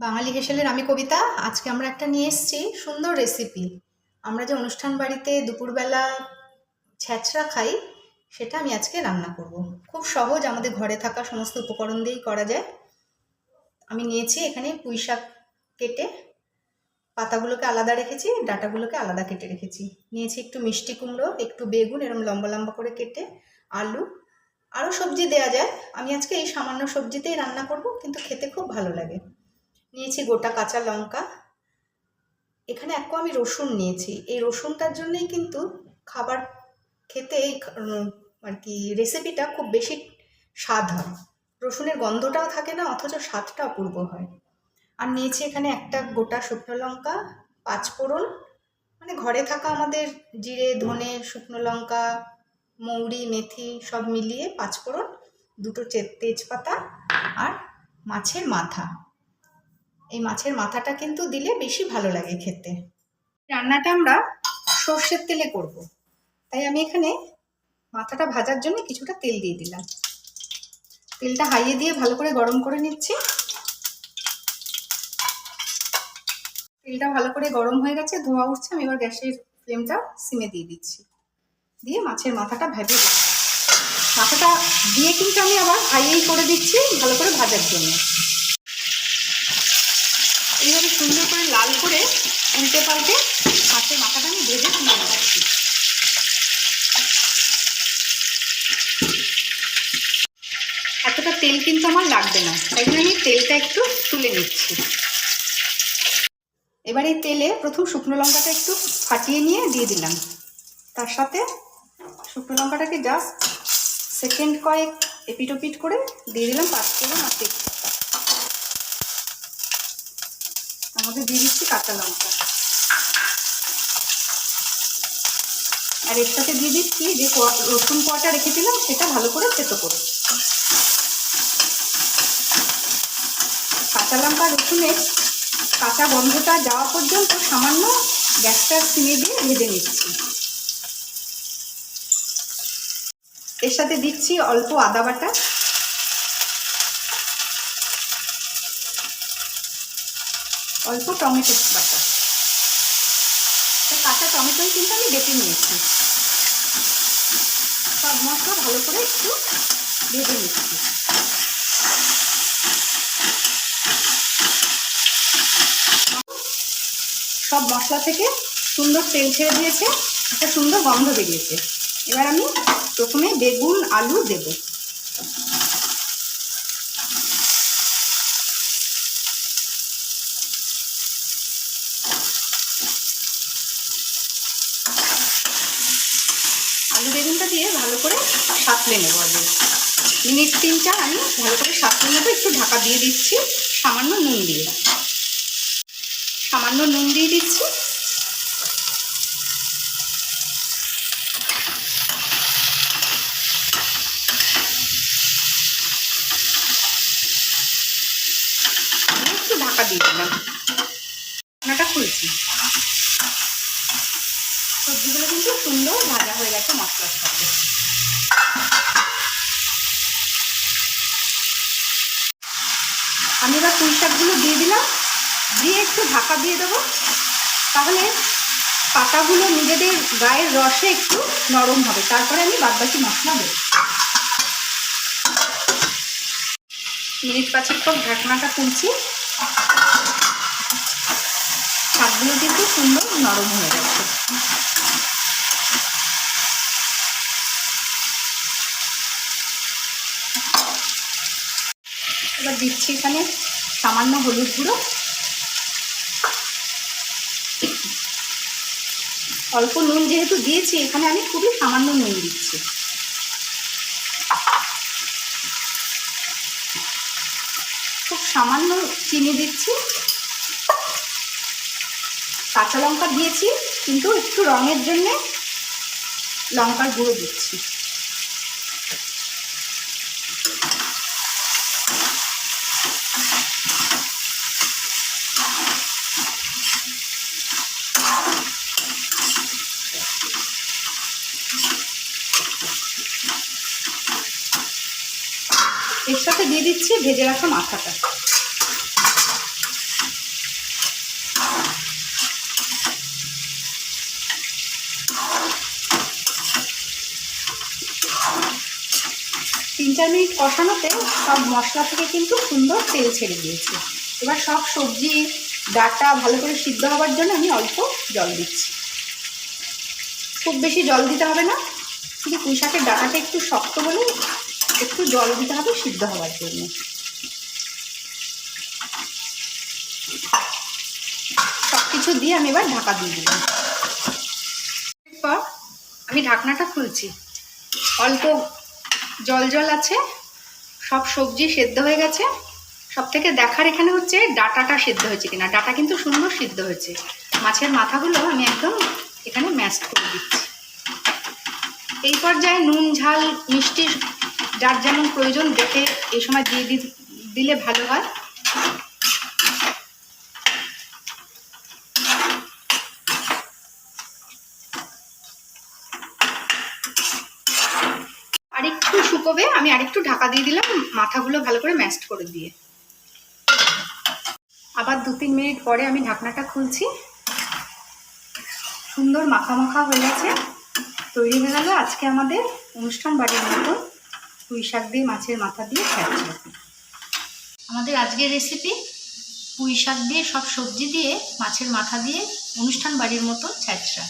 বাঙালি হেসেলের আমি কবিতা, আজকে আমরা একটা নিয়ে এসেছি সুন্দর রেসিপি আমরা যে অনুষ্ঠান বাড়িতে দুপুরবেলা ছ্যাঁচড়া খাই, সেটা আমি আজকে রান্না করব। খুব সহজ আমাদের ঘরে থাকা সমস্ত উপকরণ দিয়েই করা যায়। আমি নিয়েছি এখানে পুঁই শাক কেটে, পাতাগুলোকে আলাদা রেখেছি, ডাটাগুলোকে আলাদা কেটে রেখেছি। নিয়েছি একটু মিষ্টি কুমড়ো, একটু বেগুন এরকম লম্বা লম্বা করে কেটে আলু। আরও সবজি দেওয়া যায়। আমি আজকে এই সামান্য সবজিতেই রান্না করব, কিন্তু খেতে খুব ভালো লাগে। নিয়েছি গোটা কাঁচা লঙ্কা। এখানে এক আমি রসুন নিয়েছি। এই রসুনটার জন্যই কিন্তু খাবার খেতে এই আর কি রেসিপিটা খুব বেশি স্বাদ হয়। রসুনের গন্ধটাও থাকে না, অথচ স্বাদটা অপূর্ব হয়। আর নিয়েছি এখানে একটা গোটা শুকনো লঙ্কা, পাঁচ ফোড়ন। মানে ঘরে থাকা আমাদের জিরে, ধনে, শুকনো লঙ্কা, মৌরি, মেথি সব মিলিয়ে পাঁচ ফোড়ন, দুটো তেজপাতা আর মাছের মাথা। এই মাছের মাথাটা কিন্তু দিলে বেশি ভালো লাগে খেতে। রান্নাটা আমরা সর্ষের তেলে করব। তাই আমি এখানে মাথাটা ভাজার জন্য কিছুটা তেল দিয়ে দিলাম। তেলটা হাইয়ে দিয়ে ভালো করে গরম করে নিচ্ছি। তেলটা ভালো করে গরম হয়ে গেছে, ধোয়া উঠছে, আমি এবার গ্যাসের ফ্লেমটা সিমে দিয়ে দিচ্ছি। দিয়ে মাছের মাথাটা ভেজে দিলাম। মাথাটা দিয়ে কিন্তু আমি আবার হাইয়েই করে দিচ্ছি ভালো করে ভাজার জন্য এইভাবে সুন্দর করে লাল করে উল্টে পাল্টে মাছের মাথাটা আমি ভেজে তুলে নিচ্ছি। এতটা তেল কিন্তু আমার লাগবে না, তাই জন্য আমি তেলটা একটু তুলে নিচ্ছি। এবার এই তেলে প্রথম শুকনো লঙ্কাটা একটু ফাটিয়ে নিয়ে দিয়ে দিলাম। তার সাথে শুকনো লঙ্কাটাকে জাস্ট সেকেন্ড কয়েক এপিটোপিট করে দিয়ে দিলাম পাঁচফোড়ন আর তেজপাতা। তার মধ্যে দিয়ে দিচ্ছি কাঁচা লঙ্কা। আর এর সাথে দিয়ে দিচ্ছি যে রসুন কোয়াটা রেখেছিলাম, সেটা ভালো করে থেতো করে কাঁচা লঙ্কা, রসুনের কাঁচা গন্ধটা যাওয়া পর্যন্ত সামান্য গ্যাসটা সিমে দিয়ে ভেজে নিচ্ছি। এর সাথে দিচ্ছি অল্প আদা বাটা। অল্প টমেটো বাটা। টমেটোই কিন্তু আমি বেটে নিয়েছি। সব মশলা ভালো করে একটু ভেজে নিচ্ছি। সব মশলা থেকে সুন্দর তেল ছেড়ে দিয়েছে, একটা সুন্দর গন্ধ বেরিয়েছে। এবার আমি প্রথমে বেগুন, আলু দেব। বেগুনটা দিয়ে ভালো করে সাঁতলে নেব আগে। মিনিট তিন চার আমি ভালো করে সাঁতলে নেব, একটু ঢাকা দিয়ে দিচ্ছি, সামান্য নুন দিয়ে। সামান্য নুন দিয়ে দিচ্ছি। একটু ঢাকা দিয়ে দিলাম। ঢাকনাটা খুলছি। সবজিগুলো কিন্তু সুন্দর ভাজা হয়ে গেছে মশলার সাথে আমি এবার পুঁই শাকগুলো দিয়ে দিলাম, দিয়ে একটু ঢাকা দিয়ে দেবো। তাহলে পাতাগুলো নিজেদের গায়ের রসে একটু নরম হবে, তারপরে আমি বাদবাকি মশলা দেবো। মিনিট পাঁচেক পর ঢাকনাটা খুলছি শাকগুলো কিন্তু সুন্দর নরম হয়ে গেছে। এবার দিচ্ছি এখানে সামান্য হলুদ গুঁড়ো। অল্প নুন যেহেতু দিয়েছি, এখানে আমি খুবই সামান্য নুন দিচ্ছি। খুব সামান্য চিনি দিচ্ছি। কাঁচা লঙ্কা দিয়েছি, কিন্তু একটু রঙের জন্যে লঙ্কার গুঁড়ো দিচ্ছি। এর সাথে দিয়ে দিচ্ছি ভেজে রাখা মাথাটা। তিন চার মিনিট কষানোতে সব মশলা থেকে কিন্তু সুন্দর তেল ছেড়ে দিয়েছি। এবার সব সবজি, ডাটা ভালো করে সিদ্ধ হওয়ার জন্য আমি অল্প জল দিচ্ছি। খুব বেশি জল দিতে হবে না। কিন্তু পুঁই শাকের ডাটাটা একটু শক্ত হলে একটু জল দিতে হবে, সিদ্ধ হওয়ার জন্য। সব কিছু দিয়ে আমি এবার ঢাকা দিয়ে দিলাম। এরপর আমি ঢাকনাটা খুলছি। অল্প জল জল আছে, সব সবজি সেদ্ধ হয়ে গেছে। সব থেকে দেখার এখানে হচ্ছে ডাটাটা সেদ্ধ হয়েছে কিনা। ডাটা কিন্তু সুন্দর সিদ্ধ হয়েছে। মাছের মাথাগুলো আমি একদম এখানে ম্যাশ করে দিচ্ছি। এই পর্যায়ে নুন, ঝাল, মিষ্টি যার যেমন প্রয়োজন দেখে এই সময় দিয়ে দিলে ভালো হয়। আরেকটু শুকোবে, আমি আরেকটু ঢাকা দিয়ে দিলাম, মাথাগুলো ভালো করে ম্যাশড করে দিয়ে। আবার দু তিন মিনিট পরে আমি ঢাকনাটা খুলছি। সুন্দর মাখা মাখা হয়ে গেছে। তৈরি হয়ে গেল আজকে আমাদের অনুষ্ঠান বাড়ির মতো পুঁই শাক দিয়ে, মাছের মাথা দিয়ে খাচ্ছি আমাদের আজকের রেসিপি পুঁই শাক দিয়ে সব সবজি দিয়ে, মাছের মাথা দিয়ে অনুষ্ঠান বাড়ির মতো ছ্যাঁচড়া